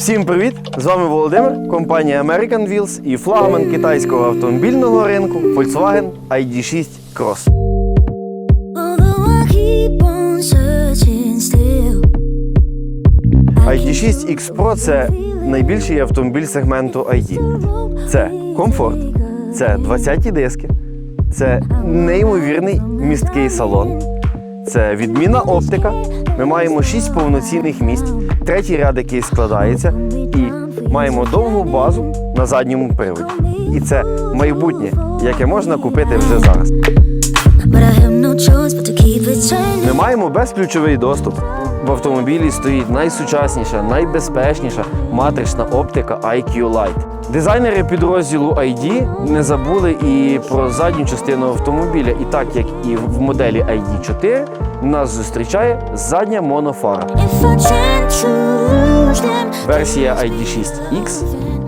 Всім привіт! З вами Володимир, компанія American Wheels і флагман китайського автомобільного ринку Volkswagen ID6 Cross. Although I keep on searching still. ID6 X Pro це найбільший автомобіль сегменту ID. Це комфорт, це 20 диски, це неймовірний місткий салон, це відмінна оптика. Ми маємо 6 повноцінних місць, третій ряд, який складається, і маємо довгу базу на задньому приводі. І це майбутнє, яке можна купити вже зараз. Ми маємо безключовий доступ. В автомобілі стоїть найсучасніша, найбезпечніша матрична оптика IQ Lite. Дизайнери підрозділу ID не забули і про задню частину автомобіля. І так як і в моделі ID4, нас зустрічає задня монофара. Версія ID6X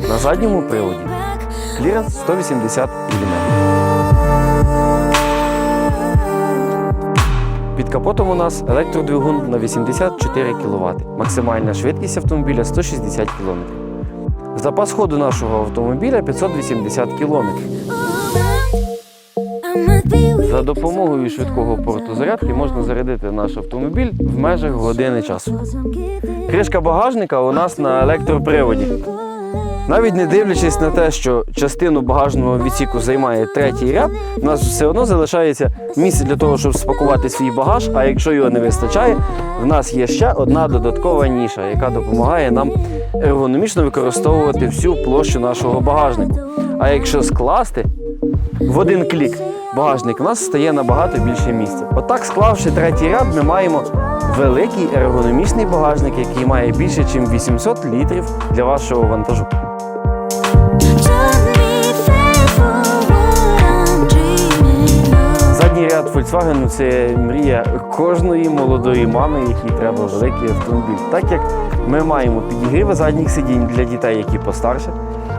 на задньому приводі. Кліренс 180 мм. Під капотом у нас електродвигун на 84 кВт. Максимальна швидкість автомобіля 160 км. Запас ходу нашого автомобіля 580 км. За допомогою швидкого порту зарядки можна зарядити наш автомобіль в межах години часу. Кришка багажника у нас на електроприводі. Навіть не дивлячись на те, що частину багажного відсіку займає третій ряд, у нас все одно залишається місце для того, щоб спакувати свій багаж. А якщо його не вистачає, в нас є ще одна додаткова ніша, яка допомагає нам ергономічно використовувати всю площу нашого багажнику. А якщо скласти в один клік багажник, у нас стає набагато більше місця. Отак, склавши третій ряд, ми маємо великий ергономічний багажник, який має більше, ніж 800 літрів для вашого вантажу. Задній ряд Volkswagen – це мрія кожної молодої мами, якій треба великий автомобіль. Так як ми маємо підігріви задніх сидінь для дітей, які постарше,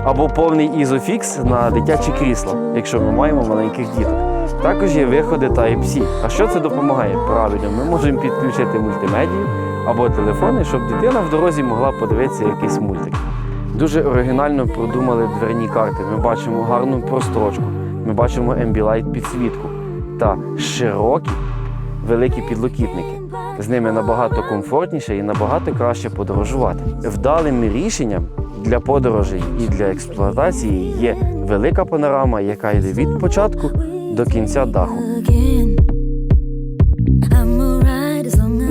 або повний ізофікс на дитячі крісла, якщо ми маємо маленьких діток. Також є виходи Type-C. А що це допомагає? Правильно, ми можемо підключити мультимедію або телефони, щоб дитина в дорозі могла подивитися якийсь мультик. Дуже оригінально продумали дверні карти. Ми бачимо гарну прострочку, ми бачимо Ambilight підсвітку та широкі великі підлокітники. З ними набагато комфортніше і набагато краще подорожувати. Вдалим рішенням для подорожей і для експлуатації є велика панорама, яка йде від початку до кінця даху.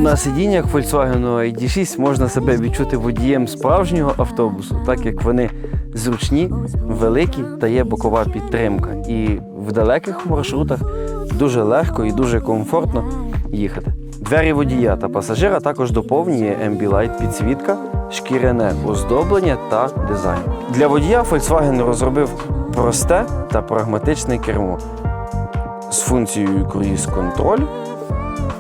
На сидіннях Volkswagen ID6 можна себе відчути водієм справжнього автобусу, так як вони зручні, великі та є бокова підтримка. І в далеких маршрутах дуже легко і дуже комфортно їхати. Двері водія та пасажира також доповнює Ambilight підсвітка, шкіряне оздоблення та дизайн. Для водія Volkswagen розробив просте та прагматичне кермо з функцією круїз-контролю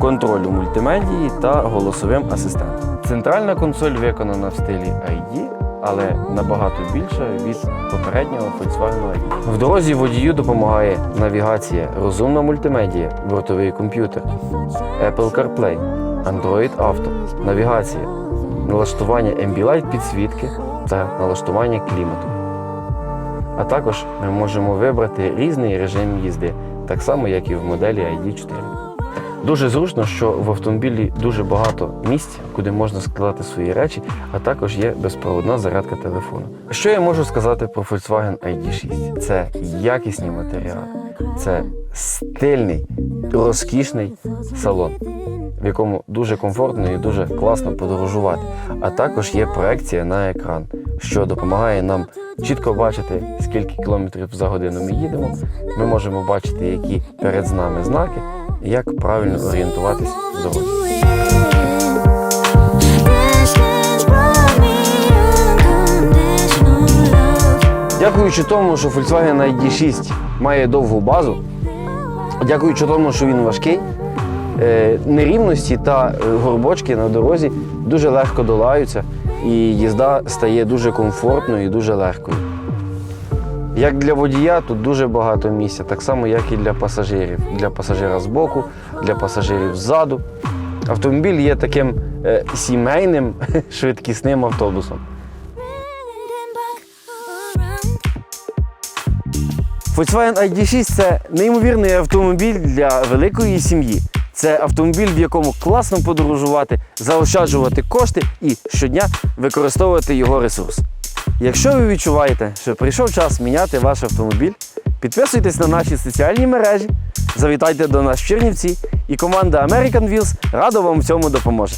контролю мультимедії та голосовим асистентом. Центральна консоль виконана в стилі ID, але набагато більша від попереднього Volkswagen ID. В дорозі водію допомагає навігація, розумна мультимедія, бортовий комп'ютер, Apple CarPlay, Android Auto, навігація, налаштування Ambilight підсвітки та налаштування клімату. А також ми можемо вибрати різний режим їзди, так само як і в моделі ID4. Дуже зручно, що в автомобілі дуже багато місць, куди можна складати свої речі, а також є безпроводна зарядка телефону. Що я можу сказати про Volkswagen ID6? Це якісні матеріали, це стильний, розкішний салон, в якому дуже комфортно і дуже класно подорожувати. А також є проекція на екран, що допомагає нам чітко бачити, скільки кілометрів за годину ми їдемо. Ми можемо бачити, які перед нами знаки як правильно орієнтуватись в дорозі. Дякуючи тому, що Volkswagen ID6 має довгу базу, дякуючи тому, що він важкий, е, нерівності та е, горбочки на дорозі дуже легко долаються, і їзда стає дуже комфортною і дуже легкою. Як для водія, тут дуже багато місця, так само, як і для пасажирів. Для пасажира збоку, для пасажирів ззаду. Автомобіль є таким е, сімейним швидкісним автобусом. Volkswagen ID6 це неймовірний автомобіль для великої сім'ї. Це автомобіль, в якому класно подорожувати, заощаджувати кошти і щодня використовувати його ресурс. Якщо ви відчуваєте, що прийшов час міняти ваш автомобіль, підписуйтесь на наші соціальні мережі, завітайте до нас в Чернівці, і команда American Wheels радо вам в цьому допоможе.